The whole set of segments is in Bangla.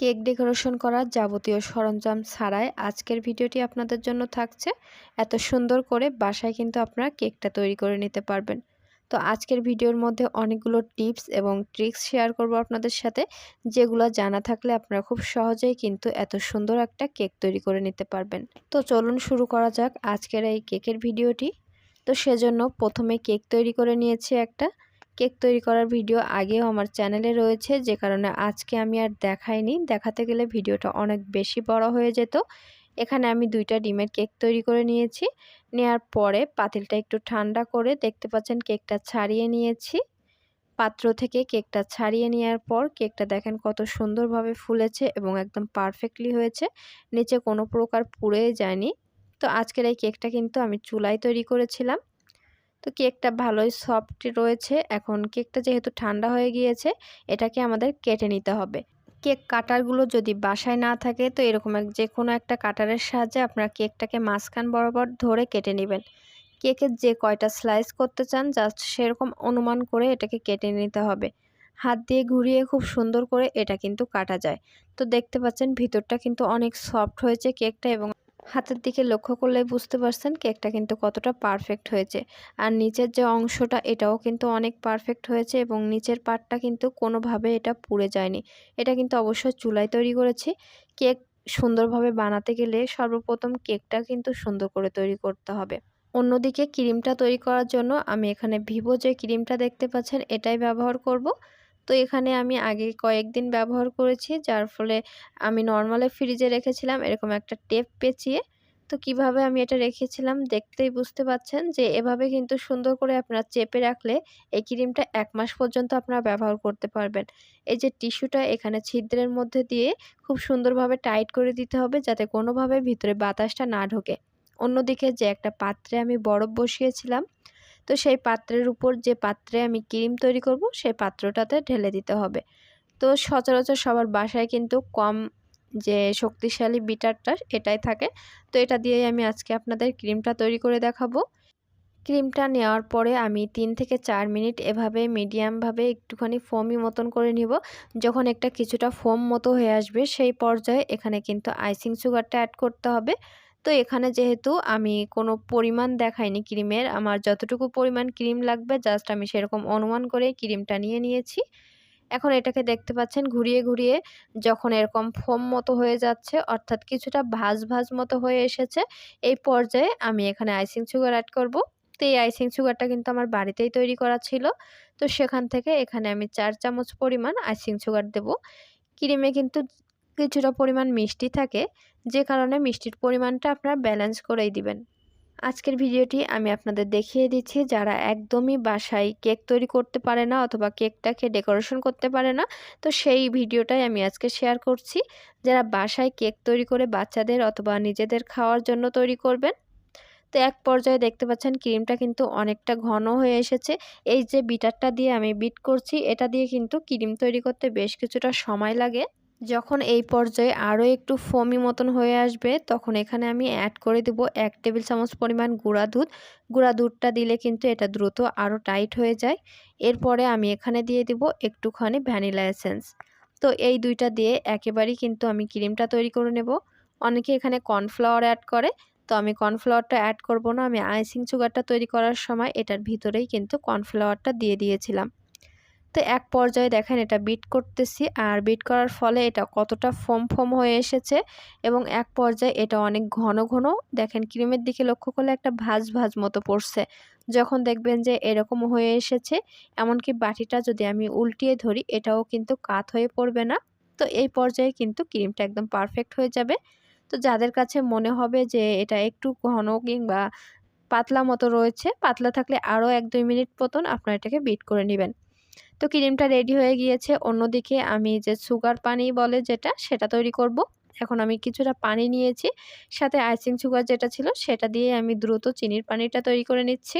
কেক ডেকোরেশন করার যাবতীয় সরঞ্জাম ছাড়াই আজকের ভিডিওটি আপনাদের জন্য থাকছে। এত সুন্দর করে বাসায় কিন্তু আপনারা কেকটা তৈরি করে নিতে পারবেন। তো আজকের ভিডিওর মধ্যে অনেকগুলো টিপস এবং ট্রিক্স শেয়ার করব আপনাদের সাথে। যেগুলো জানা থাকলে আপনারা খুব সহজেই কিন্তু এত সুন্দর একটা কেক তৈরি করে নিতে পারবেন। তো চলুন শুরু করা যাক আজকের এই কেকের ভিডিওটি। তো সেজন্য প্রথমে কেক তৈরি করে নিয়েছি একটা। কেক তৈরি করার ভিডিও আগেও আমার চ্যানেলে রয়েছে, যে কারণে আজকে আমি আর দেখাইনি। দেখাতে গেলে ভিডিওটা অনেক বেশি বড় হয়ে যেত। এখানে আমি দুইটা ডিমের কেক তৈরি করে নিয়েছি। নেওয়ার পরে পাতিলটা একটু ঠান্ডা করে দেখতে পাচ্ছেন কেকটা ছাড়িয়ে নিয়েছি। পাত্র থেকে কেকটা ছাড়িয়ে নেওয়ার পর কেকটা দেখেন কত সুন্দরভাবে ফুলেছে এবং একদম পারফেক্টলি হয়েছে। নিচে কোনো প্রকার পুড়ে যায়নি। তো আজকের এই কেকটা কিন্তু আমি চুলায় তৈরি করেছিলাম। তো কেকটা ভালোই সফট রয়েছে। এখন কেকটা যেহেতু ঠান্ডা হয়ে গিয়েছে, এটাকে আমাদের কেটে নিতে হবে। কেক কাটারগুলো যদি বাসায় না থাকে, তো এরকম এক যে কোনো একটা কাটারের সাহায্যে আপনারা কেকটাকে মাঝখান বরাবর ধরে কেটে নেবেন। কেকের যে কয়টা স্লাইস করতে চান জাস্ট সেরকম অনুমান করে এটাকে কেটে নিতে হবে। হাত দিয়ে ঘুরিয়ে খুব সুন্দর করে এটা কিন্তু কাটা যায়। তো দেখতে পাচ্ছেন, ভিতরটা কিন্তু অনেক সফট হয়েছে কেকটা এবং হাতের দিকে লক্ষ্য করলে বুঝতে পারছেন কেকটা কিন্তু কতটা পারফেক্ট হয়েছে। আর নিচের যে অংশটা, এটাও কিন্তু অনেক পারফেক্ট হয়েছে এবং নিচের পাটটা কিন্তু কোনোভাবে এটা পুড়ে যায়নি। এটা কিন্তু অবশ্যই চুলায় তৈরি করেছি। কেক সুন্দরভাবে বানাতে গেলে সর্বপ্রথম কেকটা কিন্তু সুন্দর করে তৈরি করতে হবে। অন্যদিকে ক্রিমটা তৈরি করার জন্য আমি এখানে ভিভো যে ক্রিমটা দেখতে পাচ্ছেন, এটাই ব্যবহার করব। তো এখানে আমি আগে কয়েকদিন ব্যবহার করেছি, যার ফলে আমি নর্মালে ফ্রিজে রেখেছিলাম এরকম একটা টেপ পেঁচিয়ে। তো কীভাবে আমি এটা রেখেছিলাম দেখতেই বুঝতে পাচ্ছেন যে, এভাবে কিন্তু সুন্দর করে আপনারা চেপে রাখলে এই ক্রিমটা এক মাস পর্যন্ত আপনারা ব্যবহার করতে পারবেন। এই যে টিস্যুটা এখানে ছিদ্রের মধ্যে দিয়ে খুব সুন্দরভাবে টাইট করে দিতে হবে যাতে কোনোভাবে ভিতরে বাতাসটা না ঢোকে। অন্যদিকে যে একটা পাত্রে আমি বরফ বসিয়েছিলাম তো সেই পাত্রের উপর যে পাত্রে আমি ক্রিম তৈরি করব, সেই পাত্রটাতে ঢেলে দিতে হবে। তো সচরাচর সবার বাসায় কিন্তু কম যে শক্তিশালী বিটারটা এটাই থাকে। তো এটা দিয়েই আমি আজকে আপনাদের ক্রিমটা তৈরি করে দেখাবো। ক্রিমটা নেওয়ার পরে আমি তিন থেকে চার মিনিট এভাবে মিডিয়ামভাবে একটুখানি ফোমই মতন করে নিব। যখন একটা কিছুটা ফোম মতো হয়ে আসবে, সেই পর্যায়ে এখানে কিন্তু আইসিং সুগারটা অ্যাড করতে হবে। তো এখানে যেহেতু আমি কোনো পরিমাণ দেখাইনি ক্রিমের, আমার যতটুকু পরিমাণ ক্রিম লাগবে জাস্ট আমি সেরকম অনুমান করে ক্রিমটা নিয়ে নিয়েছি। এখন এটাকে দেখতে পাচ্ছেন ঘুরিয়ে ঘুরিয়ে যখন এরকম ফোম মতো হয়ে যাচ্ছে, অর্থাৎ কিছুটা ভাজ ভাজ মতো হয়ে এসেছে, এই পর্যায়ে আমি এখানে আইসিং সুগার অ্যাড করব। তো এই আইসিং সুগারটা কিন্তু আমার বাড়িতেই তৈরি করা ছিল। তো সেখান থেকে এখানে আমি চার চামচ পরিমাণ আইসিং সুগার দেব। ক্রিমে কিন্তু কিছুটা পরিমাণ মিষ্টি থাকে, যে কারণে মিষ্টির পরিমাণটা আপনারা ব্যালেন্স করেই দিবেন। আজকের ভিডিওটি আমি আপনাদের দেখিয়ে দিচ্ছি যারা একদমই বাসায় কেক তৈরি করতে পারে না অথবা কেকটাকে ডেকোরেশন করতে পারে না, তো সেই ভিডিওটাই আমি আজকে শেয়ার করছি। যারা বাসায় কেক তৈরি করে বাচ্চাদের অথবা নিজেদের খাওয়ার জন্য তৈরি করবেন, তো এক পর্যায়ে দেখতে পাচ্ছেন ক্রিমটা কিন্তু অনেকটা ঘন হয়ে এসেছে। এই যে বিটারটা দিয়ে আমি বিট করছি, এটা দিয়ে কিন্তু ক্রিম তৈরি করতে বেশ কিছুটা সময় লাগে। যখন এই পর্যায়ে আরও একটু ফমি মতন হয়ে আসবে, তখন এখানে আমি অ্যাড করে দেব এক টেবিল চামচ পরিমাণ গুঁড়া দুধ। গুঁড়া দুধটা দিলে কিন্তু এটা দ্রুত আরও টাইট হয়ে যায়। এরপরে আমি এখানে দিয়ে দিব একটুখানি ভ্যানিলা এসেন্স তো এই দুইটা দিয়ে একেবারেই কিন্তু আমি ক্রিমটা তৈরি করে নেব। অনেকে এখানে কর্নফ্লাওয়ার অ্যাড করে। তো আমি কর্নফ্লাওয়ারটা অ্যাড করব না। আমি আইসিং সুগারটা তৈরি করার সময় এটার ভিতরেই কিন্তু কর্নফ্লাওয়ারটা দিয়ে দিয়েছিলাম। তো এক পর্যায়ে দেখেন এটা বিট করতেছি আর বিট করার ফলে এটা কতটা ফোম ফোম হয়ে এসেছে এবং এক পর্যায়ে এটা অনেক ঘন ঘন দেখেন ক্রিমের দিকে লক্ষ্য করলে একটা ভাজ ভাজ মতো পড়ছে। যখন দেখবেন যে এরকম হয়ে এসেছে, এমনকি বাটিটা যদি আমি উল্টিয়ে ধরি, এটাও কিন্তু কাত হয়ে পড়বে না। তো এই পর্যায়ে কিন্তু ক্রিমটা একদম পারফেক্ট হয়ে যাবে। তো যাদের কাছে মনে হবে যে এটা একটু ঘন কিংবা পাতলা মতো রয়েছে, পাতলা থাকলে আরও এক দুই মিনিট মতন আপনার এটাকে বিট করে নেবেন। তো ক্রিমটা রেডি হয়ে গিয়েছে। অন্যদিকে আমি যে সুগার পানি বলে যেটা, সেটা তৈরি করব। এখন আমি কিছুটা পানি নিয়েছি। সাথে আইসিং সুগার যেটা ছিল, সেটা দিয়ে আমি দ্রুত চিনির পানিটা তৈরি করে নিচ্ছি।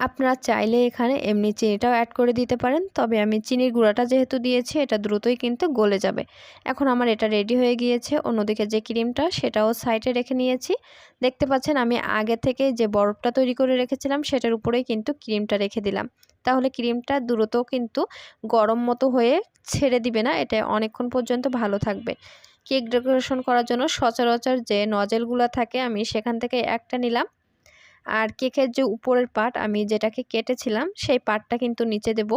আপনারা চাইলে এখানে এমনি চিনিটাও অ্যাড করে দিতে পারেন, তবে আমি চিনির গুঁড়াটা যেহেতু দিয়েছি, এটা দ্রুতই কিন্তু গলে যাবে। এখন আমার এটা রেডি হয়ে গিয়েছে, অন্যদিকে যে ক্রিমটা সেটাও সাইডে রেখে নিয়েছি। দেখতে পাচ্ছেন আমি আগে থেকে যে বরফটা তৈরি করে রেখেছিলাম, সেটার উপরেই কিন্তু ক্রিমটা রেখে দিলাম। তাহলে ক্রিমটা দ্রুত কিন্তু গরম মতো হয়ে ছেড়ে দিবে না, এটা অনেকক্ষণ পর্যন্ত ভালো থাকবে। কেক ডেকোরেশন করার জন্য সচরাচর যে নজেলগুলো থাকে, আমি সেখান থেকে একটা নিলাম। আর কেকের যে উপরের পার্ট আমি যেটাকে কেটেছিলাম, সেই পার্টটা কিন্তু নিচে দেব।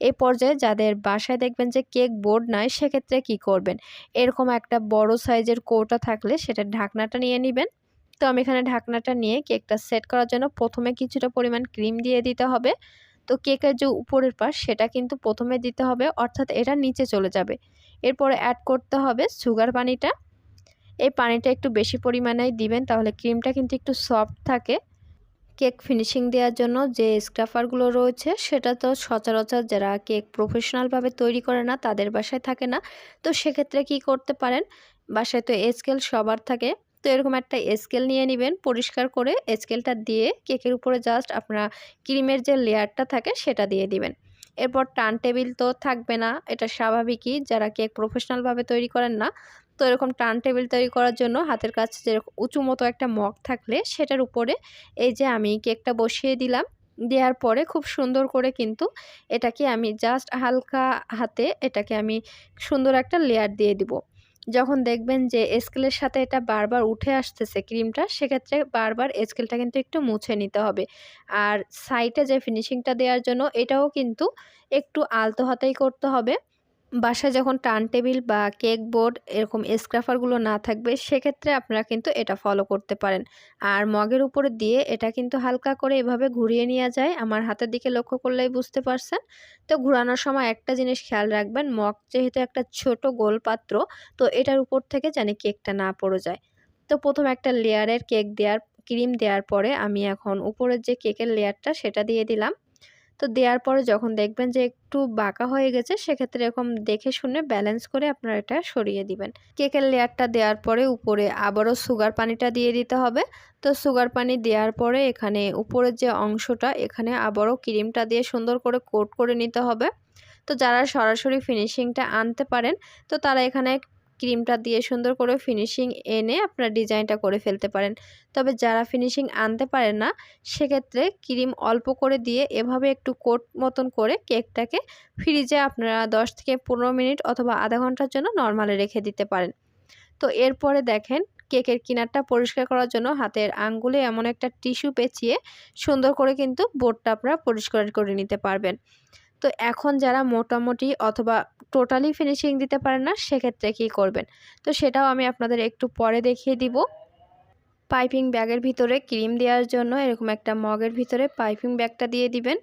এই পর্যায়ে যাদের বাসায় দেখবেন যে কেক বোর্ড নয় সেক্ষেত্রে কি করবেন? এরকম একটা বড় সাইজের কৌটা থাকলে সেটা ঢাকনাটা নিয়ে নেবেন। তো আমি এখানে ঢাকনাটা নিয়ে কেকটা সেট করার জন্য প্রথমে কিছুটা পরিমাণ ক্রিম দিয়ে দিতে হবে। তো কেকের যে উপরের পাশ সেটা কিন্তু প্রথমে দিতে হবে, অর্থাৎ এটা নিচে চলে যাবে। এরপরে অ্যাড করতে হবে সুগার পানিটা। এই পানিটা একটু বেশি পরিমাণে দিবেন, তাহলে ক্রিমটা কিন্তু একটু সফট থাকে। কেক ফিনিশিং দেওয়ার জন্য যে স্ক্রাফারগুলো রয়েছে, সেটা তো সচরাচর যারা কেক প্রফেশনালভাবে তৈরি করে না, তাদের বাসায় থাকে না। তো সেক্ষেত্রে কি করতে পারেন? বাসায় তো স্কেল সবার থাকে। তো এরকম একটা স্কেল নিয়ে নেবেন, পরিষ্কার করে স্কেলটা দিয়ে কেকের উপরে জাস্ট আপনারা ক্রিমের যে লেয়ারটা থাকে, সেটা দিয়ে দিবেন। এরপর টান টেবিল তো থাকবে না, এটা স্বাভাবিকই। যারা কেক প্রফেশনালভাবে তৈরি করেন না তো এরকম টার্ন টেবিল তৈরি করার জন্য হাতের কাছে যেরকম উঁচু মতো একটা মগ থাকলে সেটার উপরে এই যে আমি কেকটা বসিয়ে দিলাম, দেওয়ার পরে খুব সুন্দর করে কিন্তু এটাকে আমি জাস্ট হালকা হাতে এটাকে আমি সুন্দর একটা লেয়ার দিয়ে দিব। যখন দেখবেন যে স্কেলের সাথে এটা বারবার উঠে আসতেছে ক্রিমটা সেক্ষেত্রে বারবার স্কেলটা কিন্তু একটু মুছে নিতে হবে। আর সাইডে যে ফিনিশিংটা দেওয়ার জন্য এটাও কিন্তু একটু আলতো হাতেই করতে হবে। বাসায় যখন টার্ন টেবিল বা কেক বোর্ড এরকম স্ক্রাফারগুলো না থাকবে, সেক্ষেত্রে আপনারা কিন্তু এটা ফলো করতে পারেন। আর মগের উপরে দিয়ে এটা কিন্তু হালকা করে এভাবে ঘুরিয়ে নেওয়া যায়। আমার হাতের দিকে লক্ষ্য করলেই বুঝতে পারছেন। তো ঘুরানোর সময় একটা জিনিস খেয়াল রাখবেন, মগ যেহেতু একটা ছোট গোল পাত্র, তো এটার উপর থেকে জানি কেকটা না পড়ে যায়। তো প্রথম একটা লেয়ারের কেক দেওয়ার ক্রিম দেওয়ার পরে আমি এখন উপরের যে কেকের লেয়ারটা সেটা দিয়ে দিলাম। তো দেওয়ার পরে যখন দেখবেন যে একটু বাঁকা হয়ে গেছে, সেক্ষেত্রে এরকম দেখে শুনে ব্যালেন্স করে আপনারা এটা সরিয়ে দিবেন। কেকের লেয়ারটা দেওয়ার পরে উপরে আবারও সুগার পানিটা দিয়ে দিতে হবে। তো সুগার পানি দেওয়ার পরে এখানে উপরের যে অংশটা, এখানে আবারও ক্রিমটা দিয়ে সুন্দর করে কোট করে নিতে হবে। তো যারা সরাসরি ফিনিশিংটা আনতে পারেন, তো তারা এখানে ক্রিমটা দিয়ে সুন্দর করে ফিনিশিং এনে আপনার ডিজাইনটা করে ফেলতে পারেন। তবে যারা ফিনিশিং আনতে পারেন না, সেক্ষেত্রে ক্রিম অল্প করে দিয়ে এভাবে একটু কোট মতন করে কেকটাকে ফ্রিজে আপনারা 10 থেকে পনেরো মিনিট অথবা আধা ঘণ্টার জন্য নর্মালে রেখে দিতে পারেন। তো এরপরে দেখেন, কেকের কিনারটা পরিষ্কার করার জন্য হাতের আঙ্গুলে এমন একটা টিস্যু পেঁচিয়ে সুন্দর করে কিন্তু বোর্ডটা আপনারা পরিষ্কার করে নিতে পারবেন। তো এখন যারা মোটামুটি অথবা টোটালি ফিনিশিং দিতে পারেন না, সেক্ষেত্রে কী করবেন? তো সেটাও আমি আপনাদের একটু পরে দেখিয়ে দিব। পাইপিং ব্যাগের ভিতরে ক্রিম দেওয়ার জন্য এরকম একটা মগের ভিতরে পাইপিং ব্যাগটা দিয়ে দিবেন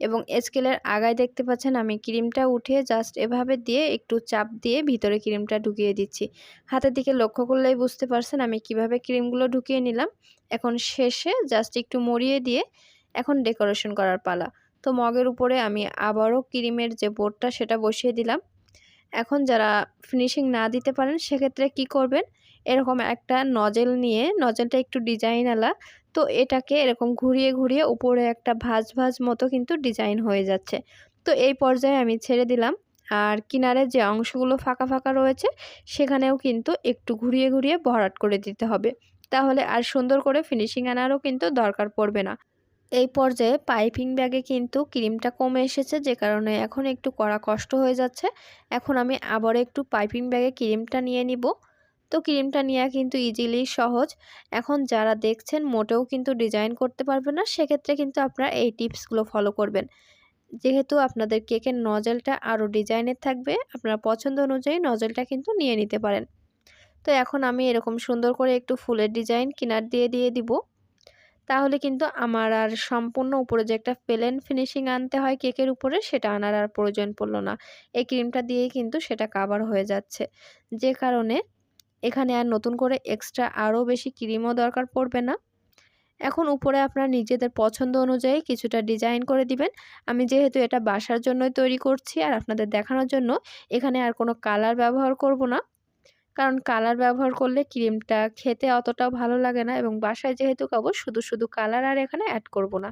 এবং স্কেলের আগায় দেখতে পাচ্ছেন আমি ক্রিমটা উঠিয়ে জাস্ট এভাবে দিয়ে একটু চাপ দিয়ে ভিতরে ক্রিমটা ঢুকিয়ে দিচ্ছি। হাতের দিকে লক্ষ্য করলেই বুঝতে পারছেন আমি কীভাবে ক্রিমগুলো ঢুকিয়ে নিলাম। এখন শেষে জাস্ট একটু মরিয়ে দিয়ে এখন ডেকোরেশন করার পালা। তো মগের উপরে আমি আবারও ক্রিমের যে বোর্ডটা সেটা বসিয়ে দিলাম। এখন যারা ফিনিশিং না দিতে পারেন, সেক্ষেত্রে কি করবেন? এরকম একটা নজেল নিয়ে নজেলটা একটু ডিজাইন আলা, তো এটাকে এরকম ঘুরিয়ে ঘুরিয়ে উপরে একটা ভাজ ভাজ মতো কিন্তু ডিজাইন হয়ে যাচ্ছে। তো এই পর্যায়ে আমি ছেড়ে দিলাম। আর কিনারে যে অংশগুলো ফাঁকা ফাঁকা রয়েছে, সেখানেও কিন্তু একটু ঘুরিয়ে ঘুরিয়ে ভরাট করে দিতে হবে। তাহলে আর সুন্দর করে ফিনিশিং আনারও কিন্তু দরকার পড়বে না। এই পর্যায়ে পাইপিং ব্যাগে কিন্তু ক্রিমটা কমে এসেছে, যে কারণে এখন একটু করা কষ্ট হয়ে যাচ্ছে। এখন আমি আবার একটু পাইপিং ব্যাগে ক্রিমটা নিয়ে নিব। তো ক্রিমটা নেওয়া কিন্তু ইজিলি সহজ। এখন যারা দেখছেন, মোটেও কিন্তু ডিজাইন করতে পারবে না। সেক্ষেত্রে কিন্তু আপনারা এই টিপসগুলো ফলো করবেন। যেহেতু আপনাদের কেকের নজলটা আরও ডিজাইনের থাকবে, আপনার পছন্দ অনুযায়ী নজলটা কিন্তু নিয়ে নিতে পারেন। তো এখন আমি এরকম সুন্দর করে একটু ফুলের ডিজাইন কিনার দিয়ে দিয়ে দিব। তাহলে কিন্তু আমার আর সম্পূর্ণ উপরে যে একটা প্লেন ফিনিশিং আনতে হয় কেকের উপরে, সেটা আনার আর প্রয়োজন পড়ল না। এই ক্রিমটা দিয়েই কিন্তু সেটা কাভার হয়ে যাচ্ছে। যে কারণে এখানে আর নতুন করে এক্সট্রা আরও বেশি ক্রিমও দরকার পড়বে না। এখন উপরে আপনার নিজেদের পছন্দ অনুযায়ী কিছুটা ডিজাইন করে দিবেন। আমি যেহেতু এটা বাসার জন্যই তৈরি করছি আর আপনাদের দেখানোর জন্য, এখানে আর কোনো কালার ব্যবহার করব না। কারণ কালার ব্যবহার করলে ক্রিমটা খেতে অতটাও ভালো লাগে না এবং বাসায় যেহেতু খাব, শুধু শুধু কালার আর এখানে অ্যাড করব না।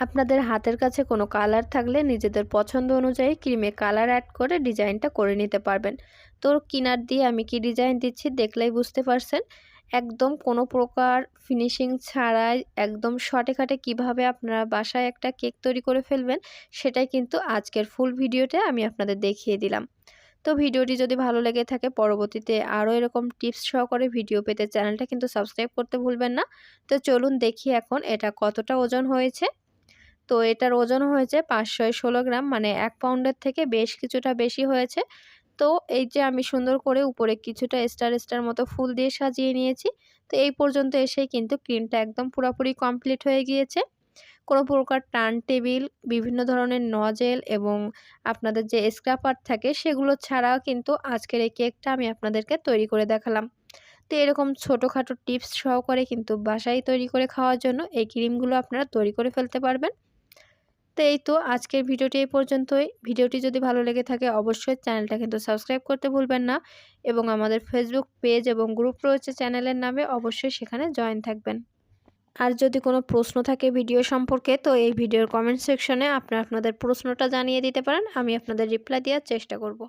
আপনাদের হাতের কাছে কোনো কালার থাকলে নিজেদের পছন্দ অনুযায়ী ক্রিমে কালার অ্যাড করে ডিজাইনটা করে নিতে পারবেন। তো কিনার দিয়ে আমি কি ডিজাইন দিচ্ছি দেখলেই বুঝতে পারছেন। একদম কোনো প্রকার ফিনিশিং ছাড়াই একদম শর্টে খাটে কীভাবে আপনারা বাসায় একটা কেক তৈরি করে ফেলবেন, সেটাই কিন্তু আজকের ফুল ভিডিওতে আমি আপনাদের দেখিয়ে দিলাম। তো ভিডিওটি যদি ভালো লেগে থাকে, পরবর্তীতে আরও এরকম টিপস সহকারে ভিডিও পেতে চ্যানেলটা কিন্তু সাবস্ক্রাইব করতে ভুলবেন না। তো চলুন দেখি এখন এটা কতটা ওজন হয়েছে। তো এটার ওজন হয়েছে পাঁচশো ষোলো গ্রাম মানে এক পাউন্ডের থেকে বেশ কিছুটা বেশি হয়েছে। তো এই যে আমি সুন্দর করে উপরে কিছুটা স্টার স্টার মতো ফুল দিয়ে সাজিয়ে নিয়েছি, তো এই পর্যন্ত এসেই কিন্তু ক্রিমটা একদম পুরোপুরি কমপ্লিট হয়ে গিয়েছে। কোনো প্রকার টার্ন টেবিল, বিভিন্ন ধরনের নজেল এবং আপনাদের যে স্ক্রাপার থাকে সেগুলো ছাড়াও কিন্তু আজকের এই কেকটা আমি আপনাদেরকে তৈরি করে দেখালাম। তো এরকম ছোটোখাটো টিপস সহকারে কিন্তু বাসায় তৈরি করে খাওয়ার জন্য এই ক্রিমগুলো আপনারা তৈরি করে ফেলতে পারবেন। তো এই তো আজকের ভিডিওটি এই পর্যন্তই। ভিডিওটি যদি ভালো লেগে থাকে অবশ্যই চ্যানেলটা কিন্তু সাবস্ক্রাইব করতে ভুলবেন না এবং আমাদের ফেসবুক পেজ এবং গ্রুপ রয়েছে চ্যানেলের নামে অবশ্যই সেখানে জয়েন থাকবেন। আর যদি কোনো প্রশ্ন থাকে ভিডিও সম্পর্কে, তো এই ভিডিওর কমেন্ট সেকশনে আপনারা আপনাদের প্রশ্নটা জানিয়ে দিতে পারেন, আমি আপনাদের রিপ্লাই দেওয়ার চেষ্টা করব।